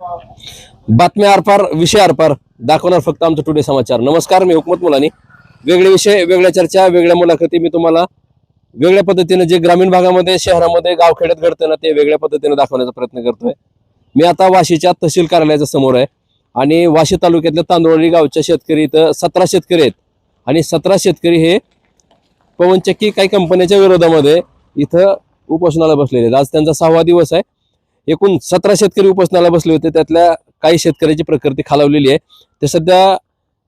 बातम्या आरपार विषय आरपार दाखवणार फक्त आमचं टुडे समाचार. नमस्कार मी हुकमत मुलानी. वेगळे विषय वेगळ्या चर्चा वेगळ्या मुलाखती मी तुम्हाला वेगळ्या पद्धतीने जे ग्रामीण भागामध्ये शहरामध्ये गावखेड्यात घडतं ना ते वेगळ्या पद्धतीने दाखवण्याचा प्रयत्न करतोय. मी आता वाशीच्या तहसील कार्यालयाच्या समोर आहे आणि वाशी तालुक्यातल्या तांदोळी गावच्या शेतकरी इथं सतरा शेतकरी आहेत. आणि सतरा शेतकरी हे पवनचक्की काही कंपन्याच्या विरोधामध्ये इथं उपोषणाला बसलेले आहेत. आज त्यांचा सहावा दिवस आहे. एकूण सतरा शेतकरी उपोषणाला बसले होते. त्यातल्या काही शेतकऱ्याची प्रकृती खालावलेली आहे. ते सध्या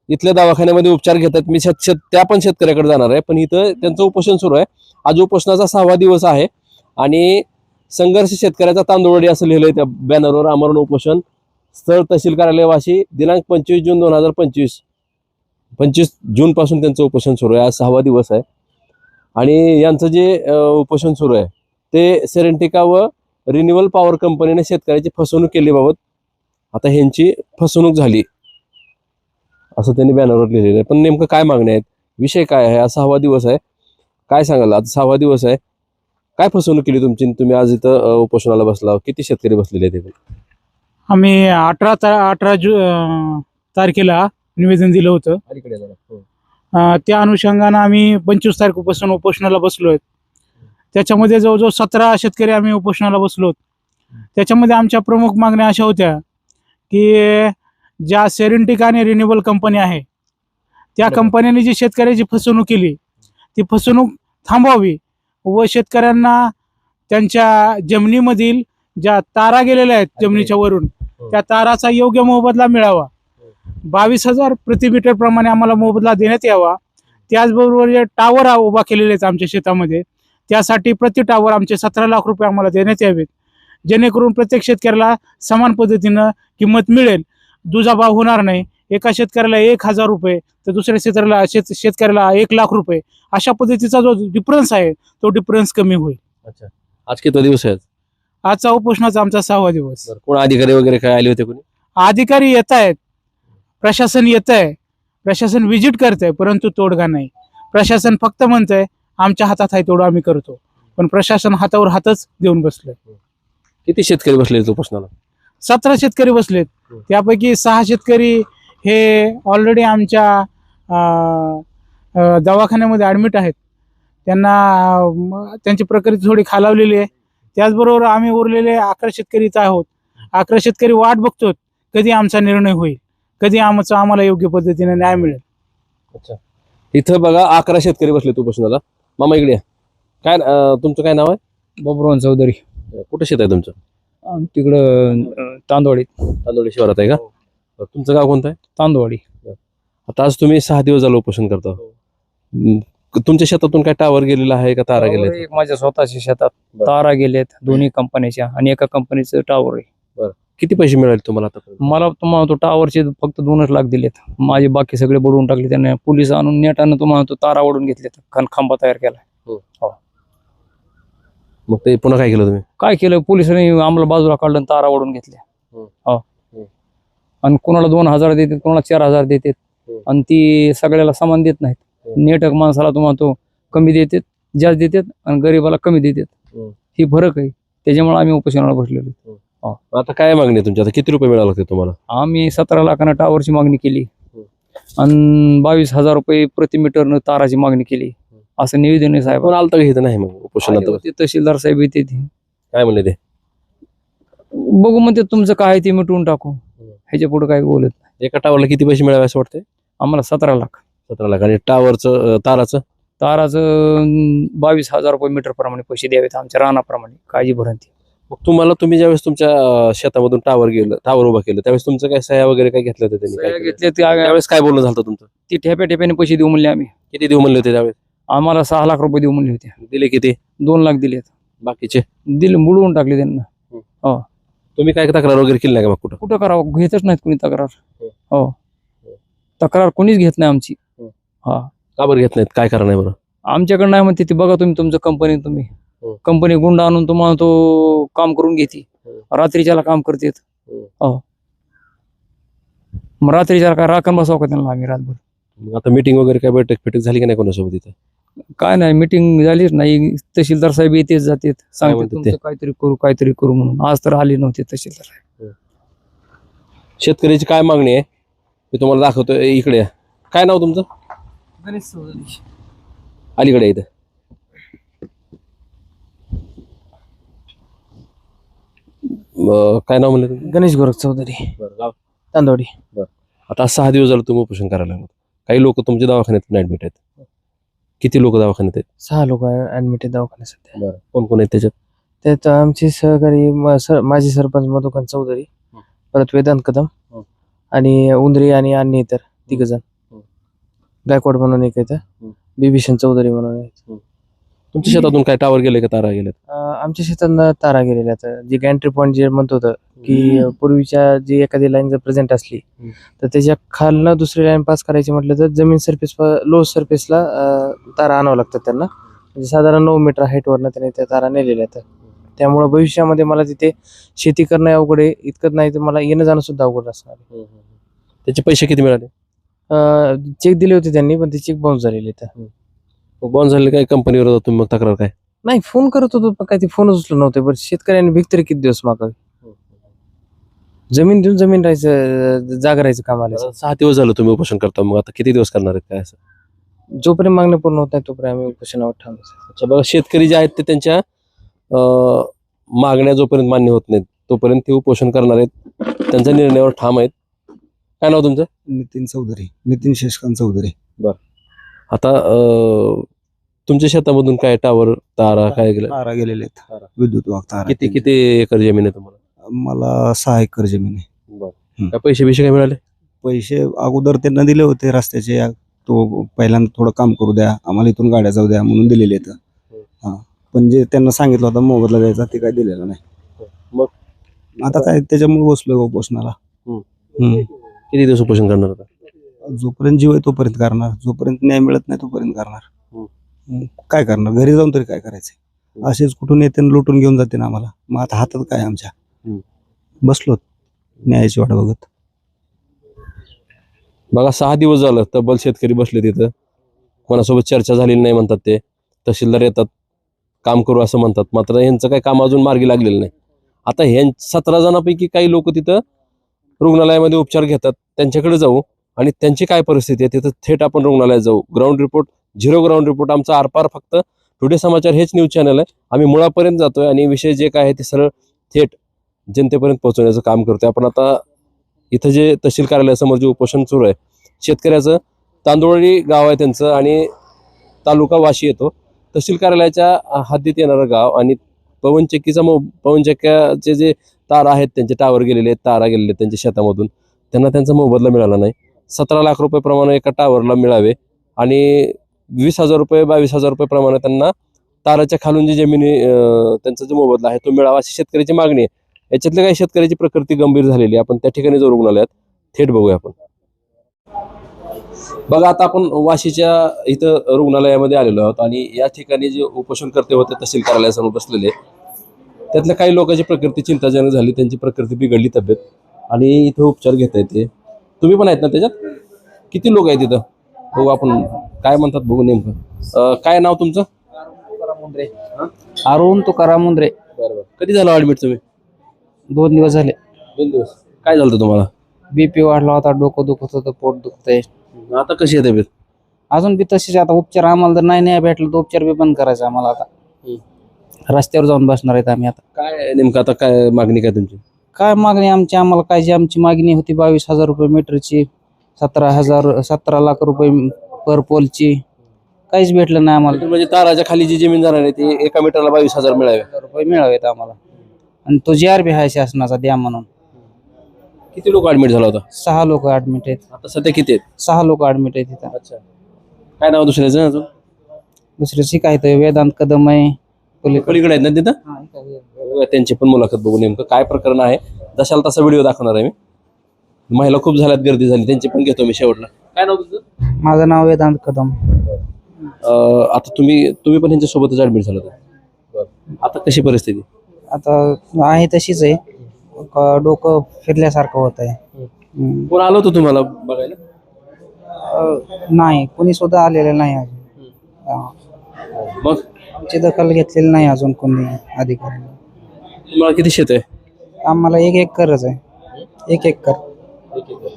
इथल्या दवाखान्यामध्ये उपचार घेतात. मी शेत शेत त्या पण शेतकऱ्याकडे जाणार आहे. पण इथं त्यांचं उपोषण सुरू आहे. आज उपोषणाचा सहावा दिवस आहे. आणि संघर्ष शेतकऱ्याचा तांदूळवाडी असं लिहिलंय त्या बॅनरवर आमरण उपोषण. स्थळ तहसील कार्यालय वाशी दिनांक पंचवीस जून दोन हजार पंचवीस. पंचवीस जूनपासून त्यांचं उपोषण सुरू आहे. आज सहावा दिवस आहे. आणि यांचं जे उपोषण सुरू आहे ते सेरेंटिका व रिन्युअल पॉवर कंपनीने शेतकऱ्याची फसवणूक केलीबाबत आता ह्यांची फसवणूक झाली. असं त्यांनी बॅनरवर लिहिलेलं आहे. पण नेमकं काय मागण्या आहेत? विषय काय आहे? हा सहावा दिवस आहे. काय सांगाल? आज सहावा दिवस आहे. काय फसवणूक केली तुमची? तुम्ही आज इथं उपोषणाला बसला किती शेतकरी बसलेले आहेत इथे? आम्ही अठरा ता अठरा जु तारखेला निवेदन दिलं होतं. हो. त्या अनुषंगानं आम्ही पंचवीस तारखेपासून उपोषणाला बसलो आहेत त्याच्यामध्ये जवळजवळ सतरा शेतकरी आम्ही उपोषणाला बसलो त्याच्यामध्ये आमच्या प्रमुख मागण्या अशा होत्या की ज्या सेरेंटिक आणि रिन्युएबल कंपनी आहे त्या. कंपन्यांनी जी शेतकऱ्याची फसवणूक केली ती फसवणूक थांबवावी व शेतकऱ्यांना त्यांच्या जमिनीमधील ज्या तारा गेलेल्या आहेत जमिनीच्या वरून हो. त्या ताराचा योग्य मोबदला मिळावा बावीस हजार प्रति मीटर प्रमाणे आम्हाला मोबदला देण्यात यावा त्याचबरोबर जे टावर उभा केलेले आहेत आमच्या शेतामध्ये त्यासाठी प्रति टावर आमचे सतरा लाख रुपये आम्हाला देण्यात यावेत. जेणेकरून प्रत्येक शेतकऱ्याला समान पद्धतीनं किंमत मिळेल. दुजाभाव होणार नाही. एका शेतकऱ्याला एक हजार रुपये तर दुसऱ्या शेतकऱ्याला शेत शेतकऱ्याला एक लाख रुपये. अशा पद्धतीचा जो डिफरन्स आहे तो डिफरन्स कमी होईल. अच्छा. आज किती दिवस आहेत? आजचा उपोषणाचा आमचा सहावा दिवस. बरं. कोण अधिकारी वगैरे काय आले होते कोणी? अधिकारी येत आहेत. प्रशासन येत आहे. प्रशासन व्हिजिट करत आहे परंतु तोडगा नाही. प्रशासन फक्त म्हणतंय आमच्या हातात आहे तेवढं आम्ही करतो. पण प्रशासन हातावर हातच देऊन बसलंय. किती शेतकरी बसले आहेत उपोषणाला? सतरा शेतकरी बसलेत. त्यापैकी सहा शेतकरी हे ऑलरेडी आमच्या दवाखान्यामध्ये ॲडमिट आहेत. त्यांना त्यांची प्रकृती थोडी खालावलेली आहे. त्याचबरोबर आम्ही उरलेले अकरा शेतकरी इथं आहोत. अकरा शेतकरी वाट बघतो कधी आमचा निर्णय होईल? कधी आमचा आम्हाला योग्य पद्धतीने न्याय मिळेल? अच्छा. इथं बघा अकरा शेतकरी बसले उपोषणाला. मामा इकडे या. काय अं, तुमचं काय नाव आहे? बबरोन चौधरी. कुठं शेत आहे तुमचं? तिकडं अं, तांदवाडी तांदोळी शहरात आहे का? बरं, तुमचं गाव कोणतं आहे? तांदवाडी आता आज तुम्ही सहा दिवस झालं उपोषण करता. हम्म, तुमच्या शेतातून काय टावर गेलेला आहे का तारा टावर गेले एक माझ्या स्वतःच्या शेतात. बरं. तारा गेलेत दोन्ही कंपन्याच्या आणि एका कंपनीचं टावर आहे. किती पैसे मिळाले तुम्हाला आता? मला तुम्हाला तो टावरचे फक्त दोनच लाख दिलेत. माझे बाकी सगळे बुडवून टाकले त्याने. पोलीस आणून नेटानं तुम्हाला तो तारा ओढून घेतलेत. खान खांबा तयार केला मग ते पुन्हा काय केलं तुम्ही? काय केलं? पोलिसांनी आम्हाला बाजूला काढलं आणि तारा ओढून घेतल्या. हो. आणि कोणाला दोन हजार देतात कोणाला चार हजार देतात. आणि ती सगळ्याला समान देत नाहीत. नेटक माणसाला तुम्हाला तो कमी देतात जास्त देतात आणि गरीबाला कमी देतात. ही. फरक आहे. त्याच्यामुळे आम्ही उपोषणाला बसलेलो आता काय मागणी आहे तुमची? आता किती रुपये मिळाले होते तुम्हाला? आम्ही सतरा लाखांना टावरची मागणी केली. आणि बावीस हजार रुपये प्रति मीटरनं ताराची मागणी केली. असं निवेदन आहे साहेब. कोण आलं तर घेत नाही मग उपोषणात? ते तहसीलदार साहेब येते ते. काय म्हणले ते? बघू म्हणते तुमचं काय आहे ते मिटवून टाकू. ह्याच्या पुढे काय बोलत नाही. एका टावरला किती पैसे मिळावे असं वाटतंय? आम्हाला सतरा लाख. सतरा लाख. आणि टावरचं अं, ताराचं? ताराचं अं, बावीस हजार रुपये मीटर प्रमाणे पैसे द्यावेत आमच्या रानाप्रमाणे. काळजी भरंती मग तुम्हाला तुम्ही ज्यावेळेस तुमच्या अं, शेतामधून टावर गेलं टावर उभा केलं त्यावेळेस तुमचं काय सह्या वगैरे काय घेतलं होतं त्यांनी? काय केलं? घेतले ते आम्ही- त्यावेळेस काय बोलणं झालं होतं तुमचं? ती ठेप्या ठेप्याने पैसे देऊ म्हणले आम्ही. किती देऊ म्हणले होते त्यावेळेस? आम्हाला सहा लाख रुपये देऊ म्हणले होते. दिले किती? दोन लाख दिलेत. बाकीचे? दिले बुडवून टाकले त्यांना. तुम्ही काय तक्रार वगैरे केली नाही का मग कुठं? कुठं करावं? घेतच नाहीत कोणी तक्रार. हो. हो. तक्रार कोणीच घेत नाही आमची. हो. हा. का बरं घेत नाहीत? काय कारण आहे बरं? आमच्याकडे नाही म्हणते ते बघा तुम्ही तुमचं कंपनी तुम्ही. हो. कंपनी गुंड आणून तुम्हाला तो काम करून घेते. हो. रात्रीच्याला काम करतेत हो. हो. मग रात्रीच्याला काय राखण बसावं का त्यांना आम्ही रातभर? मग आता मीटिंग वगैरे काय बैठक फिटक झाली का नाही कोणासोबत इथं? काय नाही मिटिंग झालीच नाही. तहसीलदार साहेब येतेच जातात. सांगते म्हणतात ते? तुमचं काहीतरी करू काहीतरी करू म्हणून. आज तर आले नव्हते तहसीलदार साहेब. शेतकऱ्याची काय मागणी आहे? मी तुम्हाला दाखवतो इकडे. या. काय नाव तुमचं? अलीकडे इथं. अं, काय नाव म्हणलं तुम्ही गणेश गोरख चौधरी. गाव तांदोडी. आता सहा दिवस झालं तुम्ही उपोषण करायला लागलो काही लोक तुमच्या दवाखान्यात ऍडमिट आहेत. किती लोक दवाखान्यात आहेत? सहा लोक ऍडमिट आहेत दवाखान्यात सध्या. कोण कोण आहेत त्याच्यात? त्यात आमचे सहकारी म- सर- माजी सरपंच मधुकांत चौधरी हं. परत वेदांत कदम हं. आणि उंदरी आणि अन्य इतर तिघ जण. हं. गायकवाड म्हणून एक आहेत. हं. बिभीषण चौधरी म्हणून आहेत. तुमच्या शेतातून काय टावर गेले का तारा गेलेत? अं, आमच्या शेतात तारा गेलेल्या आहेत. जे गॅन्ट्री पॉईंट जे म्हणत होतं की पूर्वीच्या जी एखादी लाईन जर प्रेझेंट असली. तर त्याच्या खालनं दुसरी लाईन पास करायची म्हटलं तर जमीन सरफेस लो सरफेसला तारा आणावं लागतात त्यांना. म्हणजे साधारण नऊ मीटर हाईटवरनं त्याने त्या तारा नेलेल्या आहेत. त्यामुळे भविष्यामध्ये मला तिथे शेती करणं अवघड आहे. इतकंच नाही तर मला येणं जाणं सुद्धा अवघड असणार आहे. त्याचे पैसे किती मिळाले? अं, चेक दिले होते त्यांनी पण ते चेक बाउन्स झालेले आहेत. बॉन्ड झाले काय कंपनीवर जातो तुम्ही मग तक्रार काय? नाही फोन करत होतो पण काय ते फोनच उचलत नव्हते. बरं शेतकऱ्यांनी भिक तरी किती दिवस मागावी? जमीन देऊन जमीन राहायचं जागा राहायचं काम आलं सहा दिवस झालं तुम्ही उपोषण करता मग आता किती दिवस करणार आहेत काय असं? जोपर्यंत मागणी पूर्ण होत नाही तोपर्यंत आम्ही उपोषणावर थांबतो अच्छा बघा शेतकरी जे आहेत ते त्यांच्या अं, मागण्या जोपर्यंत मान्य होत नाहीत तोपर्यंत ते उपोषण करणार आहेत. त्यांच्या निर्णयावर ठाम आहेत. काय नाव तुमचं? नितीन चौधरी नितीन शशकांत चौधरी. आता अं, तुमच्या शेतामधून काय टावर तारा काय गेलं? तारा गेलेले तारा. आहेत विद्युत वाहक तारा किती किती एकर जमीन आहे तुम्हाला? मला सहा एकर जमीन आहे. काय पैसे बिशे काय मिळाले? पैसे अगोदर त्यांना दिले होते रस्त्याचे. या- तो पहिल्यांदा थोडं काम करू द्या. आम्हाला इथून गाड्या जाऊ द्या म्हणून दिलेले आहेत. हा. पण जे त्यांना सांगितलं होतं मोबदला द्यायचा ते काय दिलेलं नाही. मग? आता काय त्याच्यामुळे बसलोय उपोषणाला. हम्म. किती दिवस उपोषण करणार आता? जोपर्यंत जीव आहे तोपर्यंत करणार. जोपर्यंत न्याय मिळत नाही तोपर्यंत करणार. काय करणार? घरी जाऊन तरी काय करायचंय? असेच कुठून येते लुटून घेऊन जाते ना आम्हाला. मग आता हातात काय आमच्या? हम्म. बसलो न्यायाची वाट बघत. बघा सहा दिवस झालं तब्बल शेतकरी बसले तिथं कोणासोबत चर्चा झालेली नाही म्हणतात ते. तहसीलदार येतात. काम करू असं म्हणतात. मात्र यांचं काही काम अजून मार्गी लागलेलं नाही. आता ह्यां सतरा जणांपैकी काही लोक तिथं रुग्णालयामध्ये उपचार घेतात. त्यांच्याकडे जाऊ. आणि त्यांची काय परिस्थिती आहे तिथं थेट आपण रुग्णालयात जाऊ. Ground report zero ground report आमचा आरपार फक्त टुडे समाचार हेच न्यूज चॅनल आहे. आम्ही मुळापर्यंत जातोय आणि विषय जे काय आहे ते सरळ थेट जनतेपर्यंत पोहोचवण्याचं काम करतोय. आपण आता इथं जे तहसील कार्यालयासमोर जे उपोषण सुरू आहे शेतकऱ्याचं तांदोळी गाव आहे त्यांचं आणि तालुका वाशी येतो. तहसील कार्यालयाच्या हद्दीत येणारं गाव आणि पवनचक्कीचा मो पवनचक्क्याचे जे तार आहेत त्यांचे टावर गेलेले आहेत तारा गेलेले आहेत त्यांच्या शेतामधून. त्यांना त्यांचा मोबदला मिळाला नाही. सतरा लाख रुपये प्रमाणे एका टावरला मिळावे. आणि वीस हजार रुपये बावीस हजार रुपये प्रमाणे त्यांना ताराच्या खालून जी जमिनी त्यांचा जो मोबदला आहे तो मिळावा अशी शेतकऱ्याची मागणी आहे. याच्यातल्या काही शेतकऱ्याची प्रकृती गंभीर झालेली आहे. आपण त्या ठिकाणी जो रुग्णालयात थेट बघूया आपण. बघा आता आपण वाशीच्या इथं रुग्णालयामध्ये आलेलो आहोत आणि या ठिकाणी जे उपोषणकर्ते होते तहसील कार्यालयासमोर बसलेले त्यातल्या काही लोकांची प्रकृती चिंताजनक झाली त्यांची प्रकृती बिघडली तब्येत. आणि इथं उपचार घेता येते. तुम्ही पण आहेत ना त्याच्यात? किती लोक आहेत इथं? बघू आपण काय म्हणतात बघू नेमकं. अं, काय नाव तुमचं? अरुण तुकाराम मुंद्रे. बरोबर. कधी झालं ऍडमिट तुम्ही? दोन दिवस झाले. दोन दिवस. काय झालं होतं तुम्हाला? बीपी वाढला होता डोकं दुखत होतं पोट दुखतंय. आता कशी आहे तब्येत? अजून बी तशीच आता उपचार आम्हाला जर नाही नाही भेटलं तर उपचार बी बंद करायचा आम्हाला आता. रस्त्यावर जाऊन बसणार आहेत आम्ही आता. काय नेमकं? आता काय मागणी काय तुमची? काय मागणी आमची? आम्हाला काय जी आमची मागणी होती बावीस हजार रुपये मीटरची सतरा हजार सतरा लाख रुपये पर पोलची काहीच भेटलं नाही आम्हाला. म्हणजे ताराच्या खाली जी जमीन जाणार आहे ती एका मीटरला बावीस हजार मिळावे. रुपये मिळावेत आम्हाला. आणि तो जी आर बी आहे शासनाचा द्या म्हणून. किती लोक ऍडमिट झाला होता? सहा लोक ऍडमिट आहेत. आता सध्या किती आहेत? सहा लोक ऍडमिट आहेत तिथं अच्छा. काय नाव दुसऱ्याचं अजून? दुसरे शिकायचं वेदांत कदम आहे. पलीकडे. पलीकडे आहेत ना तिथं? त्यांची पण मुलाखत बघू नेमकं काय प्रकरण आहे. जशाला तसा व्हिडिओ दाखवणार आहे मी. महिला खूप झाल्यात गर्दी झाली. त्यांची पण घेतो मी शेवटला. काय नाव तुझं? माझं नाव वेदांत कदम. अं, आता तुम्ही तुम्ही पण त्यांच्या सोबतच ऍडमिट झाला होता आता कशी परिस्थिती? आता आहे तशीच आहे. क- डोकं फिरल्यासारखं होत आहे. कोण आलं होतं तुम्हाला बघायला? नाही कोणी सुद्धा आलेलं नाही अजून. हा. मग? आमची दखल घेतलेली नाही अजून कोणी अधिकारी तुम्हाला किती शेत आहे? आम्हाला एक एकरच आहे. एक एकर.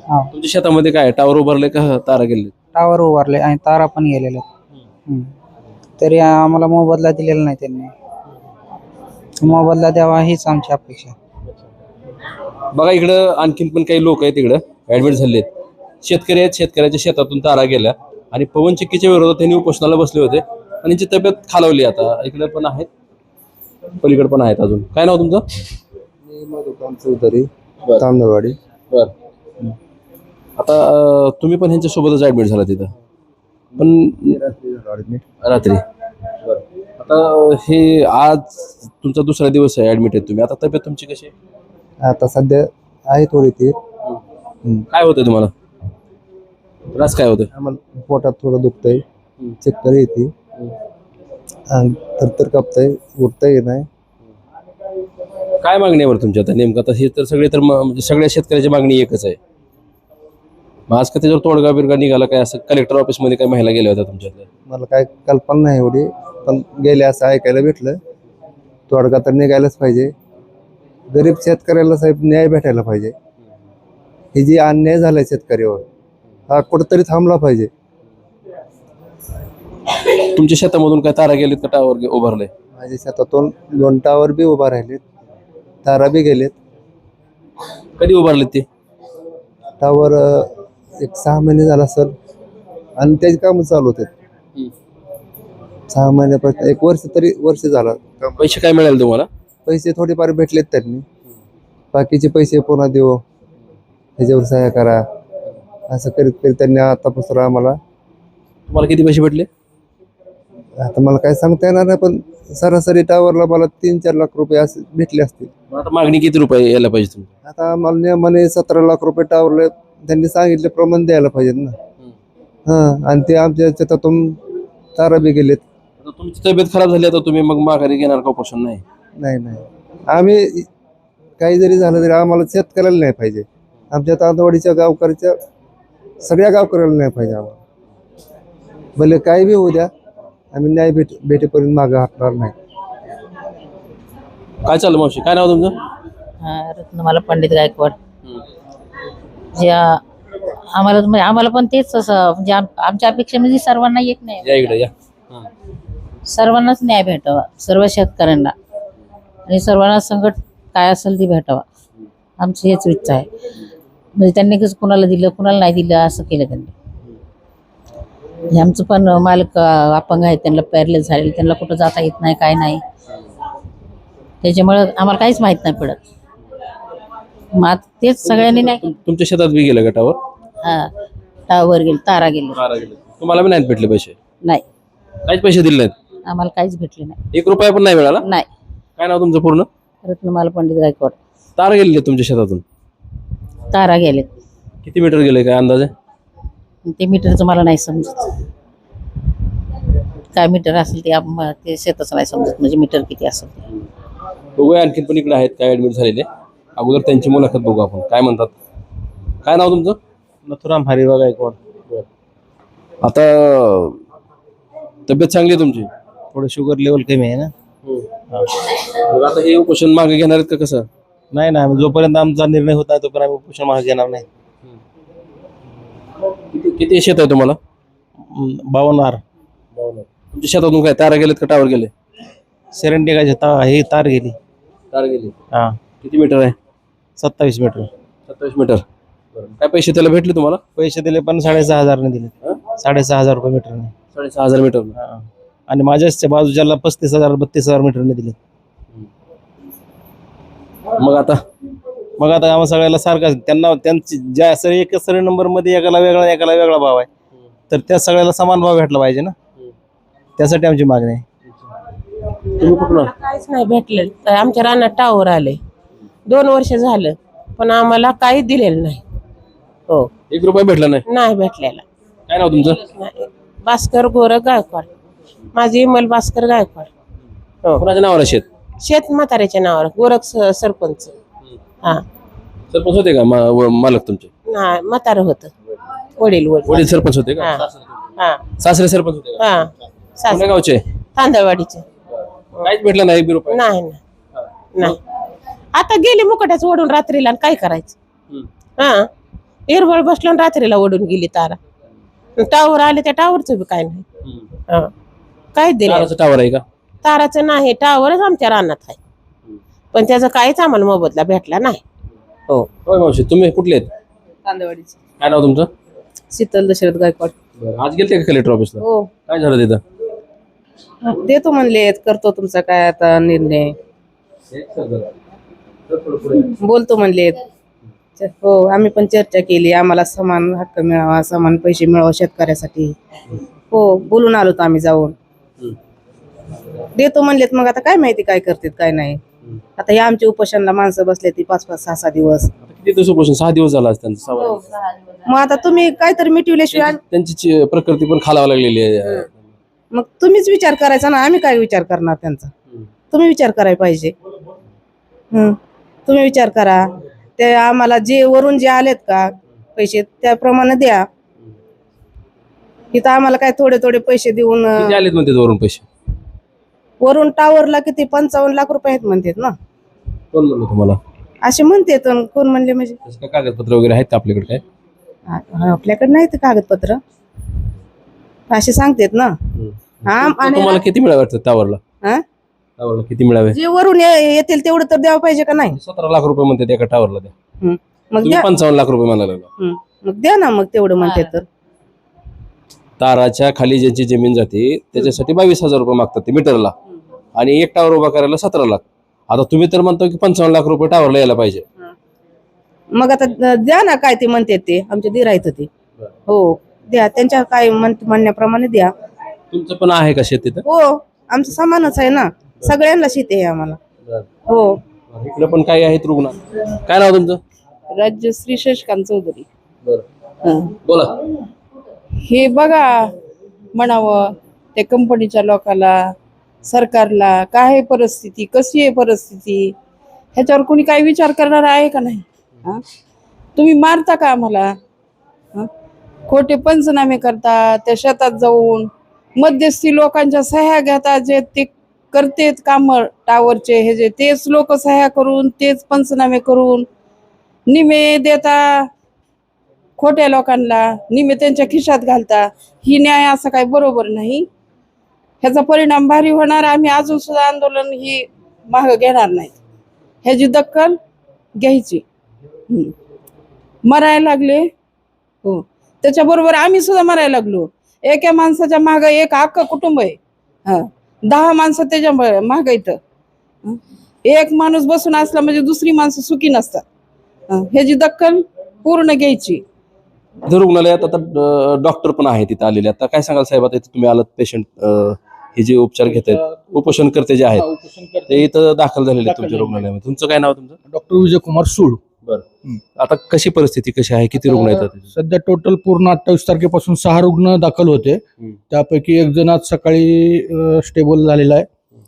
हा. तुमच्या शेतामध्ये काय टावर उभारले का तारा गेले टावर उभारले आणि तारा पण गेलेले हम्म. तरी आम्हाला मोबदला दिलेला नाही त्यांनी. मोबदला द्यावा हीच आमची अपेक्षा. बघा इकडं आणखीन पण काही लोक आहेत इकडं. ऍडमिट झालेत. शेतकरी आहेत शेतकऱ्याच्या शेतातून तारा गेल्या. आणि पवन चक्कीच्या विरोधात त्यांनी उपोषणाला बसले होते. आणि त्यांची तब्येत खालावली आता. इकडे पण आहेत. पलीकडे पण आहेत अजून. काय नाव तुमचं? चौधरी बरं. तांदळवाडी. बर. आता अं, तुम्ही पण ह्यांच्या सोबतच ऍडमिट झाला तिथं. पण रात्री आता हे आज तुमचा दुसरा दिवस आहे ऍडमिट आहे तुम्ही. आता तब्येत तुमची कशी आहे? आता सध्या आहे थोडी ती. काय होतंय तुम्हाला? त्रास काय होतोय? आम्हाला पोटात थोडं दुखतंय. चक्कर येते. तर कापतंय उठता येत नाही काय मागणी आहे बरं तुमच्या आता? नेमकं आता हे तर सगळे तर म- म्हणजे सगळ्या शेतकऱ्याची मागणी एकच आहे. मग आज का त्याच्यावर तोडगा बिरगा निघाला काय असं कलेक्टर ऑफिसमध्ये काही महिला गेल्या होत्या तुमच्यातल्या? मला काय कल्पना नाही एवढी पण गेले असं ऐकायला भेटलं. तोडगा तर निघायलाच पाहिजे. गरीब शेतकऱ्याला साहेब न्याय भेटायला पाहिजे. हे जी अन्याय झालाय शेतकऱ्यावर हा कुठंतरी थांबला पाहिजे. तुमच्या शेतामधून काय तारा गेलेत का टावर उभारले? माझ्या शेतातून दोन टावर बी उभा राहिलेत. तारा बी गेलेत. कधी उभारलेत ते? टावर अं, एक सहा महिने झाला सर. आणि त्याची कामं चालू होते. सहा महिन्यापासून एक वर्ष तरी वर्ष झाला. काम पैसे काय मिळाले तुम्हाला? पैसे थोडेफार भेटलेत त्यांनी. बाकीचे पैसे पुन्हा देऊ. ह्याच्यावर सहाय्य करा. असं करीत करीत त्यांनी आतापासून आम्हाला तुम्हाला किती पैसे भेटले? आता मला काय सांगता येणार नाही पण सरासरी टावरला मला तीन चार लाख रुपये असे भेटले असतील. मग आता मागणी किती रुपये यायला पाहिजे तुम्ही आता आम्हाला नियमाने सतरा लाख रुपये टावरला त्यांनी सांगितल्याप्रमाणे द्यायला पाहिजेत ना. हा आणि ते आमच्या शेतातून तारा बी गेलेत. आता तुमची तब्येत खराब झाली आता तुम्ही मग माघारी घेणार का उपोषण? नाही. नाही नाही. आम्ही काही जरी झालं तरी आम्हाला शेतकऱ्याला नाही पाहिजे. आमच्या तांदवाडीच्या गावकऱ्याच्या सगळ्या गावकऱ्याला नाही पाहिजे आम्हाला. भले काही बी होऊ द्या आम्ही न्याय भेट भेटेपर्यंत मागं हटणार नाही. काय चाललं मावशी? काय नाव तुमचं? हा, रत्नमाला पंडित गायकवाड. जे आ- आम्हाला म्हणजे आम्हाला पण तेच असं म्हणजे आम- आमच्या अपेक्षेमध्ये सर्वांना एक नाही या इकडे या. सर्वांनाच न्याय भेटावा सर्व शेतकऱ्यांना. आणि सर्वांना संकट काय असेल ते भेटावा. आमची हेच इच्छा आहे. म्हणजे त्यांनी कसं कुणाला दिलं कुणाला नाही दिलं असं केलं त्यांनी. म्हणजे आमचं पण मालक अपंग आहेत त्यांना पॅरलेस झालेले त्यांना कुठं जाता येत नाही काय नाही. त्याच्यामुळं आम्हाला काहीच माहीत नाही पडत. मग आता तेच सगळ्यांनी नाही तुम- तुमच्या शेतात बी गेलं गटावर हा टावर गेले तारा गेले. तुम्हाला बी नाहीत भेटले पैसे? नाही. काहीच पैसे दिले नाहीत? आम्हाला काहीच भेटले नाही. एक रुपया पण नाही मिळाला? नाही. काय नाव तुमचं पूर्ण? रत्नमाला पंडित गायकवाड. तार गेलेले तुमच्या शेतातून? तारा गेले किती मीटर गेले काय अंदाजे? ते मीटरचं मला नाही समजत. काय मीटर असेल ते ते शेताचं नाही समजत म्हणजे मीटर किती असेल ते. बघूया आणखीन पण इकडे आहेत काय ऍडमिट झालेले. अगोदर त्यांची मुलाखत बघू आपण. काय म्हणतात? काय नाव तुमचं? नथुराम हरिबा गायकवाड आता तब्येत चांगली आहे तुमची? थोडं शुगर लेवल कमी आहे ना. मग आता हे उपोषण मागे घेणार आहेत का कसं? नाही ना जोपर्यंत आमचा निर्णय होत नाही तोपर्यंत आम्ही उपोषण मागे घेणार नाही. किती किती शेत आहे तुम्हाला? बावन्न आर. तुमच्या शेतातून काय तारा गेलेत का टावर गेले? सेरंटेकाचे ता हे तार गेली. तार गेली. हा. किती मीटर आहे? सत्तावीस मीटर. सत्तावीस मीटर. काय पैसे त्याला भेटले तुम्हाला? पैसे दिले पण साडेसहा हजारने दिले. साडेसहा हजार रुपये मीटरने. साडेसहा हजार मीटर. आणि माझ्याच बाजूच्याला पस्तीस हजार बत्तीस हजार मीटरने दिले. मग आता? मग आता आम्हाला सगळ्याला सारखा त्यांना त्यांची ज्या सर एकच सर नंबरमध्ये एकाला वेगळा एकाला वेगळा भाव आहे. तर त्या सगळ्याला समान भाव भेटला पाहिजे ना. त्यासाठी आमची मागणी आहे. तुम्ही कुठून? आला? काहीच नाही भेटलं. तर आमच्या रानात टावर आले. दोन वर्ष झालं. पण आम्हाला काही दिलेलं नाही. हो. एक रुपया भेटला नाही? नाही भेटलेला. काय नाव तुमचं? नाही. भास्कर गोरख गायकवाड. माझी इमल भास्कर गायकवाड. हो. कोणाच्या नावाला शेत? शेत म्हाताऱ्याच्या नावावर. गोरख स- सरपंच. हा. सरपंच होते का? मा- व- मालक तुमचे? नाही म्हातारं होतं. वडील वडील. वडील सरपंच होते का? हा. सासरे सरपंच होते का? हा. कोण्या गावचे? तांदळवाडीचे. काहीच भेटलं नाही एक बी रुपया नाही. ना नाही. आता गेले मुकट्याच ओढून रात्रीला आणि काय करायचं? हम्म. हा. हिरवळ बसलो आणि रात्रीला ओढून गेली तारा. टावर आले त्या टावरचं बी काय नाही. हं. काय दिलं? ताराचं टावर आहे का? ताराचं नाही टावरच आमच्या रानात आहे. पण त्याचा काहीच आम्हाला मोबदला भेटला नाही. हो. होय मावशी तुम्ही कुठले आहेत? कांदवाडीची. काय नाव तुमचं? शीतल दशरथ गायकवाड. बरं. आज गेलते का कलेक्टर ऑफिसला? हो. काय झालं तिथं? देतो म्हणले करतो तुमचा काय आता निर्णय. बोलतो म्हणले. हो आम्ही पण चर्चा केली. आम्हाला समान हक्क मिळावा समान पैसे मिळावा शेतकऱ्यासाठी. हो बोलून आलो तर आम्ही जाऊन. देतो म्हणलेत मग आता काय माहिती काय करतात काय नाही. आता हे आमच्या उपोषणला माणसं बसले ती पाच पाच सहा सहा दिवस. किती दिवसापासून सहा दिवस झाला आज त्यांचा सहा हो. दिवस. मग आता तुम्ही काहीतरी मिटविल्याशिवाय त्यांची ची- प्रकृती पण खालावा लागलेली आहे. मग तुम्हीच विचार करायचा ना आम्ही काय विचार करणार त्यांचा? तुम्ही विचार करायला पाहिजे. हं. तुम्ही विचार करा. ते आम्हाला जे वरून जे आलेत का पैसे त्याप्रमाणे द्या. इथं आम्हाला काय थोडे थोडे पैसे देऊन अं, किती आलेत म्हणते वरून पैसे? वरून टावरला किती? पंचावन्न लाख रुपये आहेत म्हणतात ना. कोण म्हणलं तुम्हाला? असे म्हणतात अन कोण म्हणले म्हणजे? तसं काय कागदपत्र वगैरे आहेत का आपल्याकडे काय? आ- आपल्याकडे नाही ते कागदपत्र. असे सांगतात ना. हा आणि तुम्हाला किती मिळावे वाटतं टावरला हा? टावरला किती मिळावे? जे वरून ये- येतील तेवढं तर द्यावं पाहिजे का नाही? सतरा लाख रुपये म्हणते एका टावरला द्या. मग तुम्ही द्या. पंचावन्न लाख रुपये म्हणायला लागला. हं. मग द्या ना मग तेवढं म्हणते तर. ताराच्या खाली ज्यांची जमीन जाते त्याच्यासाठी बावीस हजार रुपये मागतात ते मीटरला आणि एक टावर उभा करायला सतरा लाख. आता तुम्ही तर म्हणतो की पंचावन्न लाख रुपये टावरला यायला पाहिजे. मग आता द्या ना काय ते म्हणते ते. आमचे दीर आहेत ते. हो द्या. त्यांच्या काय म्हण म्हणण्याप्रमाणे द्या. तुमचं पण आहे का शेत तिथं हो आमचं समानच आहे ना. सगळ्यांना शेती आहे आम्हाला. हो. इकडे पण काही आहेत रुग्ण. काय नाव तुमचं? राज्यश्री शशिकांत चौधरी. बरं. बोला. हे बघा म्हणावं त्या कंपनीच्या लोकाला सरकारला? काय आहे परिस्थिती? कशी आहे परिस्थिती? ह्याच्यावर कोणी काही विचार करणार आहे का नाही? तुम्ही मारता का आम्हाला? खोटे पंचनामे करता त्या शेतात जाऊन मध्यस्थी लोकांच्या सह्या घेता जे ते करतेत काम टावरचे हे जे तेच लोक सह्या करून तेच पंचनामे करून निमे देता खोट्या लोकांना निमे त्यांच्या खिशात घालता. ही न्याय असं काही बरोबर नाही. ह्याचा परिणाम भारी होणार आम्ही अजून सुद्धा आंदोलन ही मागं घेणार नाही ह्याची दक्कल घ्यायची. मरायला लागले. हो. त्याच्याबरोबर आम्ही सुद्धा मरायला लागलो. एका माणसाच्या मागं एक अख्खं कुटुंब आहे. हा. दहा माणसं त्याच्या माग इथं. एक माणूस बसून असला म्हणजे दुसरी माणसं सुखी नसतात. ह्याची दक्कल पूर्ण घ्यायची. रुग्णालयात आता डॉक्टर पण आहे तिथं आलेले. आता काय सांगाल साहेब? आता तुम्ही आलात पेशंट हे जे उपचार घेत आहेत उपोषण करते जे आहेत ते इथं दाखल झालेले आहेत तुमच्या रुग्णालयामध्ये. तुमचं काय नाव तुमचं? डॉक्टर विजयकुमार सूळ. आता कशी परिस्थिती कशी आहे? किती रुग्ण येतात? सध्या टोटल पूर्ण अठ्ठावीस तारखेपासून सहा रुग्ण दाखल होते. त्यापैकी एक जण आज सकाळी स्टेबल झालेला आहे.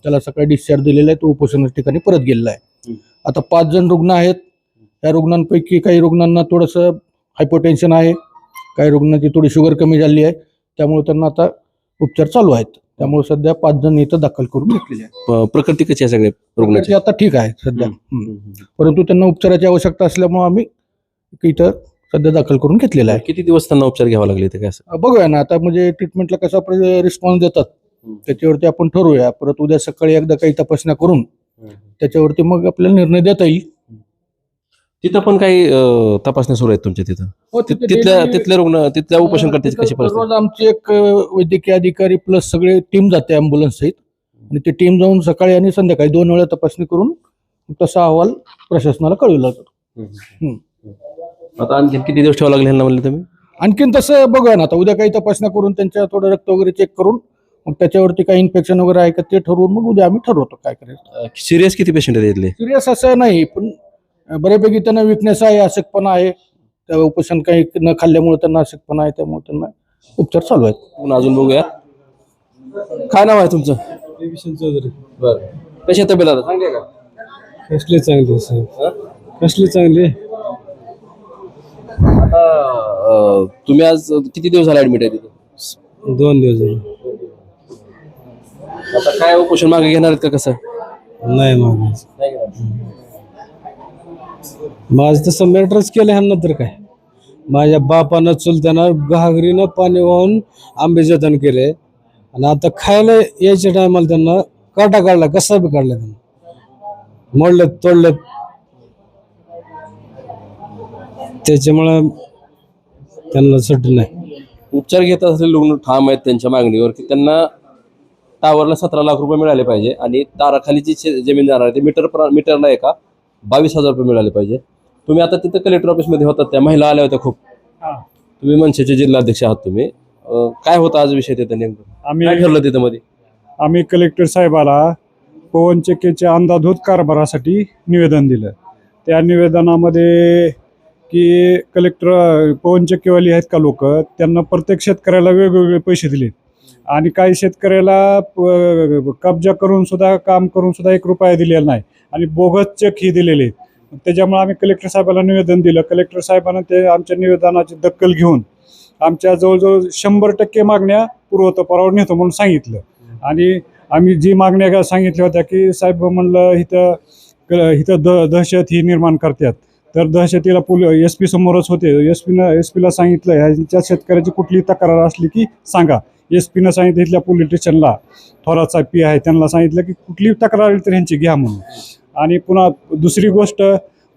त्याला सकाळी डिस्चार्ज दिलेला आहे. तो उपोषणाच्या ठिकाणी परत गेलेला आहे. आता पाच जण रुग्ण आहेत. या रुग्णांपैकी काही रुग्णांना थोडंसं हायपोटेन्शन आहे. काही रुग्णांची थोडी शुगर कमी झाली आहे. त्यामुळे त्यांना आता उपचार चालू आहेत. त्यामुळे सध्या पाच जण इथं दाखल करून घेतलेले आहेत. प- प्रकृती कशी आहे सगळे रुग्णाची? ते आता ठीक आहे सध्या. हम्म. परंतु त्यांना उपचाराची आवश्यकता असल्यामुळे आम्ही इथं सध्या दाखल करून घेतलेलं आहे. किती दिवस त्यांना उपचार घ्यावा लागले ते काय असं? बघूया ना आता म्हणजे ट्रीटमेंटला कसा रिस्पॉन्स देतात हम्म. त्याच्यावरती आपण ठरवूया. परत उद्या सकाळी एकदा काही तपासण्या करून. त्याच्यावरती मग आपल्याला निर्णय देता येईल. तिथं पण काही अं, तपासण्या सुरू आहेत तुमच्या तिथं? हो, ति- तिथे तिथल्या daily- तिथल्या रुग्ण तिथल्या कशी तिथं परिस्थिती? दररोज आमची एक अ, वैद्यकीय अधिकारी प्लस सगळे टीम जाते अँब्युलन्स सहित. आणि ते टीम जाऊन सकाळी आणि संध्याकाळी दोन वेळा तपासणी करून तसा अहवाल प्रशासनाला कळविला जातो. आता आणखी किती दिवस ठेवावं लागले ह्यांना म्हणले तुम्ही? आणखीन तसं बघूया ना आता उद्या काही तपासण्या करून त्यांच्या थोडं रक्त वगैरे चेक करून मग त्याच्यावरती काही इन्फेक्शन वगैरे आहे का ते ठरवून मग उद्या आम्ही ठरवतो काय करायचं. सिरियस किती पेशंट आहेत इथले? सिरियस असं नाही पण बऱ्यापैकी त्यांना विकनेस आहे अशक्तपणा आहे. त्या उपोषण काही न खाल्ल्यामुळे त्यांना अशक्तपणा आहे त्यामुळे त्यांना उपचार चालू आहेत. पुन्हा अजून बघूया. काय नाव आहे तुमचं? चौधरी. बरं. कशी तब्येत आता? चांगली आहे का? कसले चांगले साहेब? कसले चांगले आता अं, तुम्ही आज किती दिवस झाले ऍडमिट आहे तिथं? दोन दिवस झाले. आता काय उपोषण मागे घेणार आहेत का कसं? नाही मागायचं माझं तसं मॅटरच केलं ह्यांना तर काय. माझ्या बापानं चुलत्यानं घागरीनं पाणी वाहून आंबे जतन केले. आणि आता खायला यायच्या टायमाला त्यांना काटा काढला कसा बी काढला त्यांना. मोडलं तोडलं त्याच्यामुळं त्यांना सुट नाही. उपचार घेत असलेले रुग्ण ठाम आहेत त्यांच्या मागणीवर की त्यांना टावरला सतरा लाख रुपये मिळाले पाहिजे. आणि ताराखाली जी शे- जमीन जाणार आहे ते मीटर प्र- मीटरला का? बावीस हजार रुपये मिळाले पाहिजे. तुम्ही आता तिथं कलेक्टर ऑफिसमध्ये होतात त्या महिला आल्या होत्या खूप. हा. तुम्ही मनसेचे जिल्हाध्यक्ष आहात तुम्ही. अं, काय होतं आज विषय तिथं नेमकं? काय आम्ही ठरलं तिथं मध्ये? आम्ही कलेक्टर साहेबाला पवनचक्कीच्या अंधाधूत कारभारासाठी निवेदन दिलं. त्या निवेदनामध्ये की कलेक्टर पवनचक्कीवाली आहेत का लोक? त्यांना प्रत्येक शेतकऱ्याला वेगवेगळे पैसे दिले आणि काही शेतकऱ्याला प- कब्जा करून सुद्धा काम करून सुद्धा एक रुपया दिलेला नाही. आणि बोगस चेक ही दिलेले आहेत. त्याच्यामुळे आम्ही कलेक्टर साहेबांना निवेदन दिलं. कलेक्टर साहेबांना ते आमच्या निवेदनाची दखल घेऊन आमच्या जवळजवळ शंभर टक्के मागण्या पूर्वतपारावर नेतो म्हणून सांगितलं. आणि आम्ही जी मागण्या सांगितल्या होत्या की साहेब म्हणलं इथं क- इथं द दहशत ही निर्माण करतात. तर दहशतीला पोल एस पी समोरच होते. एस पीनं एस पीला सांगितलं ह्यांच्या शेतकऱ्याची कुठली तक्रार असली की सांगा. एस पीनं सांगितलं इथल्या पोलीस स्टेशनला. थोराचा पी आहे त्यांना सांगितलं की कुठली तक्रार तर ह्यांची घ्या म्हणून. आणि पुन्हा दुसरी गोष्ट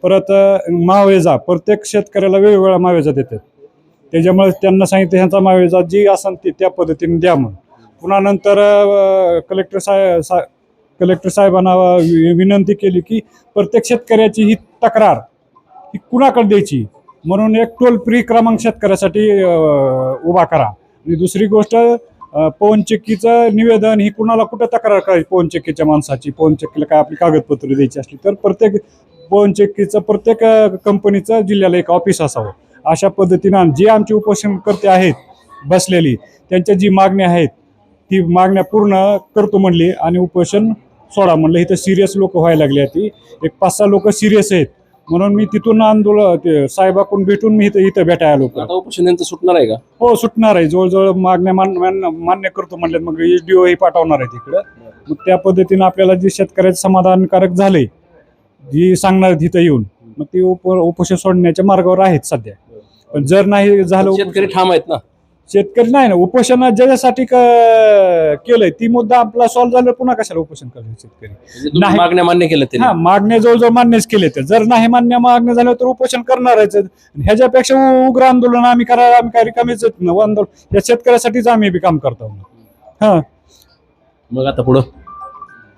परत मावेजा. प्रत्येक शेतकऱ्याला वेगवेगळा मावेजा देतात. त्याच्यामुळे त्यांना सांगितलं ह्यांचा मावेजा जी असेल ती त्या पद्धतीने द्या म्हणून. पुन्हा नंतर कलेक्टर साहेब सा कलेक्टर साहेबांना विनंती केली की प्रत्येक शेतकऱ्याची ही तक्रार ही कुणाकडे द्यायची? म्हणून एक टोल फ्री क्रमांक शेतकऱ्यासाठी उभा करा. आणि दुसरी गोष्ट पवनचक्कीचं निवेदन ही कुणाला कुठं तक्रार करायची पवनचक्कीच्या माणसाची. पवनचक्कीला काय आपली कागदपत्र द्यायची असली तर प्रत्येक पवनचक्कीचं प्रत्येक कंपनीचं जिल्ह्याला एक ऑफिस असावं. अशा पद्धतीनं जे आमचे उपोषणकर्ते आहेत बसलेली त्यांच्या जी मागण्या आहेत ती मागण्या पूर्ण करतो म्हणली आणि उपोषण सोडा म्हणलं. इथं सिरियस लोक व्हायला लागली ती. एक पाच सहा लोक सिरियस आहेत. म्हणून मी तिथून आंदोलन ते साहेबाकडून भेटून मी इथं इथं भेटायला लोक आता उपोषण यांचं सुटणार आहे का? हो सुटणार आहे. जवळजवळ मागण्या मान मान- मान्य करतो म्हणले मग एच डी ओ ही पाठवणार आहे तिकडं. मग त्या पद्धतीनं आपल्याला जे शेतकऱ्याचं समाधानकारक झाले जी सांगणार आहेत तिथं येऊन मग ती उप उपोषण सोडण्याच्या मार्गावर आहेत सध्या. पण जर नाही झालं शेतकरी ठाम आहेत ना? शेतकरी नाही ना उपोषण ज्याच्यासाठी केलंय ती मुद्दा आपला सॉल्व्ह झालं पुन्हा कशाला उपोषण करायचं शेतकरी? म्हणजे नाही. मागण्या मान्य केल्या हा मागण्या जवळजवळ मान्यच केले तर जर नाही मान्य मागण्या झाल्या तर उपोषण करणारच. ह्याच्यापेक्षा उग्र आंदोलन आम्ही करायला आम्ही काय रिकामीच आंदोलन या शेतकऱ्यासाठीच आम्ही बी काम करतो. हा. मग आता पुढं?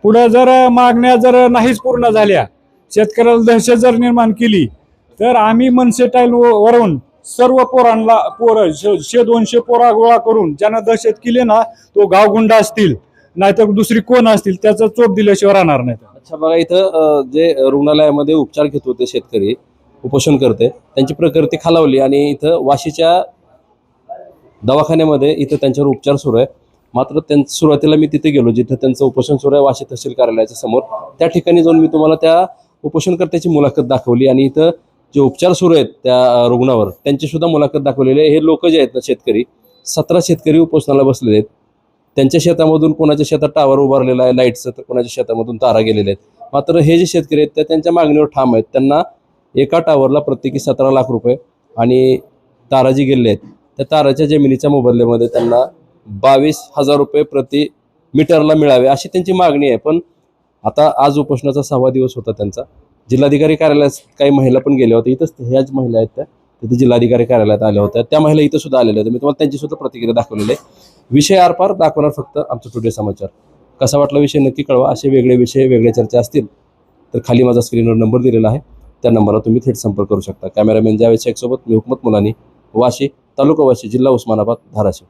पुढे जर मागण्या जर नाहीच पूर्ण झाल्या शेतकऱ्याला दहशत जर निर्माण केली तर आम्ही मनसे टाईल वरून सर्व पोरांना पोर शे दोनशे पोरा गोळा करून ज्यांना दहशत केली ना तो गावगुंडा असतील नाहीतर दुसरी कोण असतील त्याचा चोप दिल्याशिवाय राहणार नाही अच्छा बघा इथं जे रुग्णालयामध्ये उपचार घेत होते शेतकरी उपोषण करते त्यांची प्रकृती खालावली आणि इथं वाशीच्या दवाखान्यामध्ये इथं त्यांच्यावर उपचार सुरू आहे. मात्र त्यां सुरुवातीला मी तिथे गेलो जिथं त्यांचं उपोषण सुरू आहे वाशी तहसील कार्यालयाच्या समोर. त्या ठिकाणी जाऊन मी तुम्हाला त्या उपोषणकर्त्याची मुलाखत दाखवली आणि इथं जे उपचार सुरू आहेत त्या रुग्णावर त्यांची सुद्धा मुलाखत दाखवलेली आहे. हे लोक जे आहेत ना शेतकरी सतरा शेतकरी उपोषणाला बसलेले आहेत. त्यांच्या शेतामधून कोणाच्या शेतात टावर उभारलेला आहे लाईटचं तर कोणाच्या शेतामधून तारा गेलेल्या आहेत. मात्र हे जे शेतकरी आहेत ते त्यांच्या मागणीवर ठाम आहेत. त्यांना एका टावरला प्रत्येकी सतरा लाख रुपये आणि तारा जी गेलेले आहेत त्या ताराच्या जमिनीच्या मोबदल्यामध्ये त्यांना बावीस हजार रुपये प्रति मीटरला मिळावे अशी त्यांची मागणी आहे. पण आता आज उपोषणाचा सहावा दिवस होता त्यांचा. जिल्हाधिकारी कार्यालयात काही महिला पण गेल्या होत्या. इथंच ह्याच महिला आहेत त्या तिथे जिल्हाधिकारी कार्यालयात आल्या होत्या. त्या महिला इथं सुद्धा आलेल्या होत्या मी तुम्हाला त्यांची सुद्धा प्रतिक्रिया दाखवलेली आहे. विषय आरपार दाखवणार फक्त आमचं टुडे समाचार कसा वाटला विषय? नक्की कळवा. असे वेगळे विषय वेगळ्या चर्चा असतील तर खाली माझा स्क्रीनवर नंबर दिलेला आहे. त्या नंबरला तुम्ही थेट संपर्क करू शकता. कॅमेरामॅन जावेद शेखसोबत मी हुकमत मुलानी वाशी तालुका वाशी जिल्हा उस्मानाबाद धाराशिव.